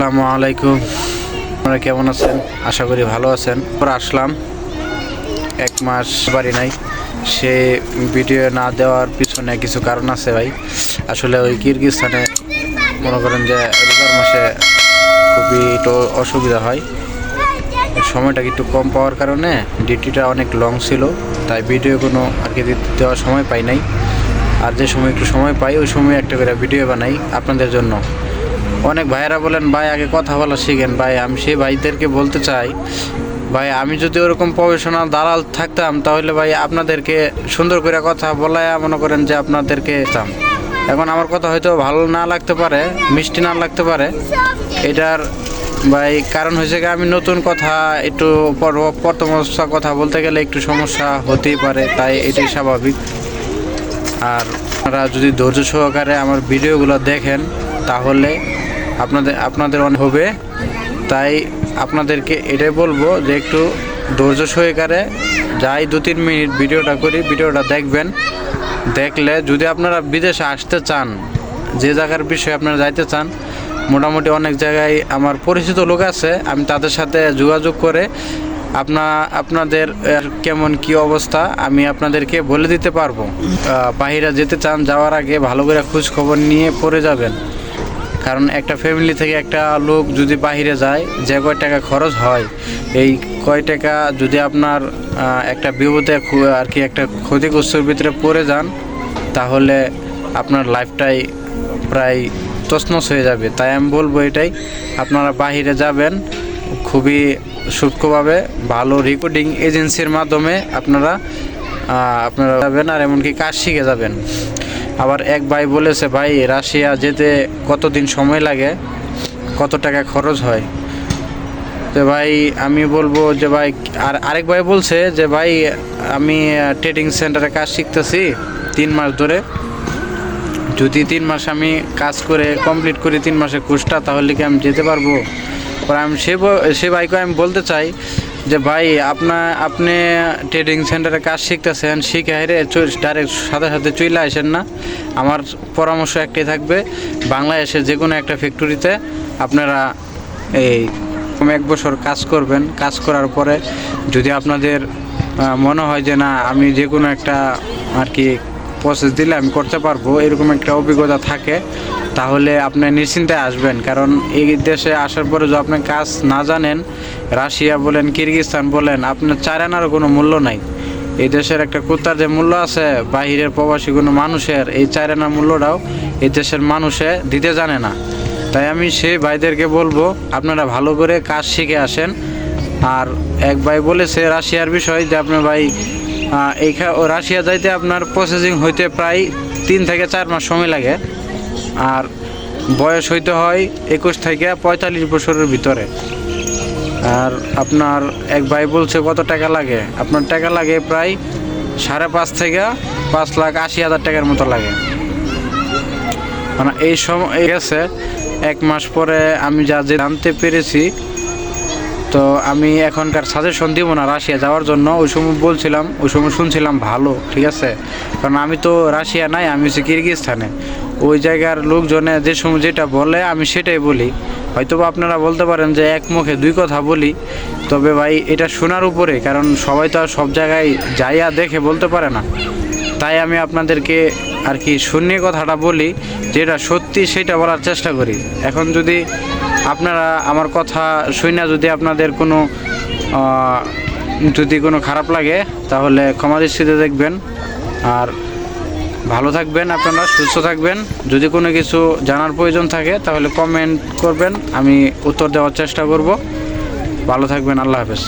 আসসালামু আলাইকুম। আপনারা কেমন আছেন? আশা করি ভালো আছেন। পরে আসলাম। এক মাস বাড়ি নাই। সে ভিডিও না দেওয়ার পিছনে কিছু কারণ আছে ভাই। আসলে ওই কিরগিস্তানে মনে করেন যে রোজার মাসে খুবই একটু অসুবিধা হয়। সময়টা একটু কম পাওয়ার কারণে ডিউটিটা অনেক লং ছিল। তাই ভিডিও কোনো আর কি দেওয়ার সময় পাই নাই। আর যে সময় একটু সময় পাই, ওই সময় একটা করে ভিডিও বানাই আপনাদের জন্য। অনেক ভাইয়েরা বলেন, ভাই, আগে কথা বলা শিখেন। ভাই, আমি সেই ভাইদেরকে বলতে চাই, ভাই, আমি যদি ওরকম প্রফেশনাল দালাল থাকতাম, তাহলে ভাই আপনাদেরকে সুন্দর করে কথা বলায় মনে করেন যে আপনাদেরকে চাম এখন আমার কথা হয়তো ভালো না লাগতে পারে, মিষ্টি না লাগতে পারে। এটার, ভাই, কারণ হয়েছে কি আমি নতুন কথা, একটু প্রথম অবস্থা কথা বলতে গেলে একটু সমস্যা হতেই পারে, তাই এটাই স্বাভাবিক। আর আপনারা যদি ধৈর্য সহকারে আমার ভিডিওগুলো দেখেন, তাহলে আপনাদের আপনাদের অনেক হবে। তাই আপনাদেরকে এটাই বলব যে একটু ধৈর্য সহকারে যাই দু তিন মিনিট ভিডিওটা করি, ভিডিওটা দেখবেন। দেখলে যদি আপনারা বিদেশে আসতে চান, যে জায়গার বিষয়ে আপনারা যাইতে চান, মোটামুটি অনেক জায়গায় আমার পরিচিত লোক আছে, আমি তাদের সাথে যোগাযোগ করে আপনা, আপনাদের কেমন কি অবস্থা, আমি আপনাদেরকে বলে দিতে পারব। বাহিরে যেতে চান, যাওয়ার আগে ভালো করে খোঁজ খবর নিয়ে পড়ে যাবেন। কারণ একটা ফ্যামিলি থেকে একটা লোক যদি বাহিরে যায়, যে কয় টাকা খরচ হয়, এই কয় টাকা যদি আপনার একটা বিপদে আর কি একটা ক্ষতিগ্রস্তর ভিতরে পড়ে যান, তাহলে আপনার লাইফটাই প্রায় তছনছ হয়ে যাবে। তাই আমি বলব এটাই, আপনারা বাহিরে যাবেন, খুবই সূক্ষ্মভাবে, ভালো রেকর্ডিং এজেন্সির মাধ্যমে আপনারা আপনারা যাবেন, আর এমনকি কাজ শিখে যাবেন। আবার এক ভাই বলেছে, ভাই, রাশিয়া যেতে কতদিন সময় লাগে? কত টাকা খরচ হয়? তো ভাই, আমি বলব যে ভাই, আর আরেক ভাই বলছে যে, ভাই, আমি ট্রেডিং সেন্টারে কাজ শিখতেছি তিন মাস ধরে। যদি তিন মাস আমি কাজ করে কমপ্লিট করি তিন মাসের কোর্সটা, তাহলে কি আমি যেতে পারব? পরে আমি সে সে ভাইকে আমি বলতে চাই যে ভাই আপনার আপনি ট্রেডিং সেন্টারে কাজ শিখতেছেন শিখে হেরে ডাইরেক্ট সাথে সাথে চলে আসেন না। আমার পরামর্শ একটাই থাকবে বাংলাদেশে যে কোনো একটা ফ্যাক্টরিতে আপনারা এই এক বছর কাজ করবেন। কাজ করার পরে যদি আপনাদের মনে হয় যে না, আমি যে কোনো একটা আর কি প্রসেস দিলে আমি করতে পারব, এরকম একটা অভিজ্ঞতা থাকে, তাহলে আপনি নিশ্চিন্তায় আসবেন। কারণ এই দেশে আসার পরে যদি আপনি কাজ না জানেন, রাশিয়া বলেন, কিরগিস্তান বলেন, আপনার চার আনারও কোনো মূল্য নাই। এই দেশের একটা কুত্তার যে মূল্য আছে, বাহিরের প্রবাসী কোনো মানুষের, এই চার আনার মূল্যটাও এই দেশের মানুষে দিতে জানে না। তাই আমি সেই ভাইদেরকে বলব, আপনারা ভালো করে কাজ শিখে আসেন। আর এক ভাই বলেছে রাশিয়ার বিষয় যে আপনার ভাই এইখা রাশিয়া যাইতে আপনার প্রসেসিং হইতে প্রায় তিন থেকে চার মাস সময় লাগে। আর বয়স হইতে হয় একুশ থেকে পঁয়তাল্লিশ বছরের ভিতরে। আর আপনার এক ভাই বলছে, কত টাকা লাগে? আপনার টাকা লাগে প্রায় সাড়ে পাঁচ থেকে পাঁচ লাখ আশি হাজার টাকার মতো লাগে। মানে এই সময় গেছে, এক মাস পরে আমি যা যে জানতে পেরেছি তো আমি এখনকার সাজেশন দিব না রাশিয়া যাওয়ার জন্য। ওই সময় বলছিলাম, ওই সময় শুনছিলাম ভালো, ঠিক আছে? কারণ আমি তো রাশিয়া নাই, আমি হচ্ছে কিরগিজস্তানে ওই জায়গার লোকজনে যে সময় যেটা বলে, আমি সেটাই বলি। হয়তো বা আপনারা বলতে পারেন যে এক মুখে দুই কথা বলি, তবে ভাই এটা শোনার উপরে, কারণ সবাই তো আর সব জায়গায় যাইয়া দেখে বলতে পারে না। তাই আমি আপনাদেরকে আর কি শূন্য কথাটা বলি, যেটা সত্যি সেটা বলার চেষ্টা করি। এখন যদি আপনারা আমার কথা শুনে যদি আপনাদের কোনো যদি কোনো খারাপ লাগে, তাহলে ক্ষমা দৃষ্টিতে দেখবেন। আর ভালো থাকবেন আপনারা, সুস্থ থাকবেন। যদি কোনো কিছু জানার প্রয়োজন থাকে, তাহলে কমেন্ট করবেন। আমি উত্তর দেওয়ার চেষ্টা করব। ভালো থাকবেন, আল্লাহ হাফেজ।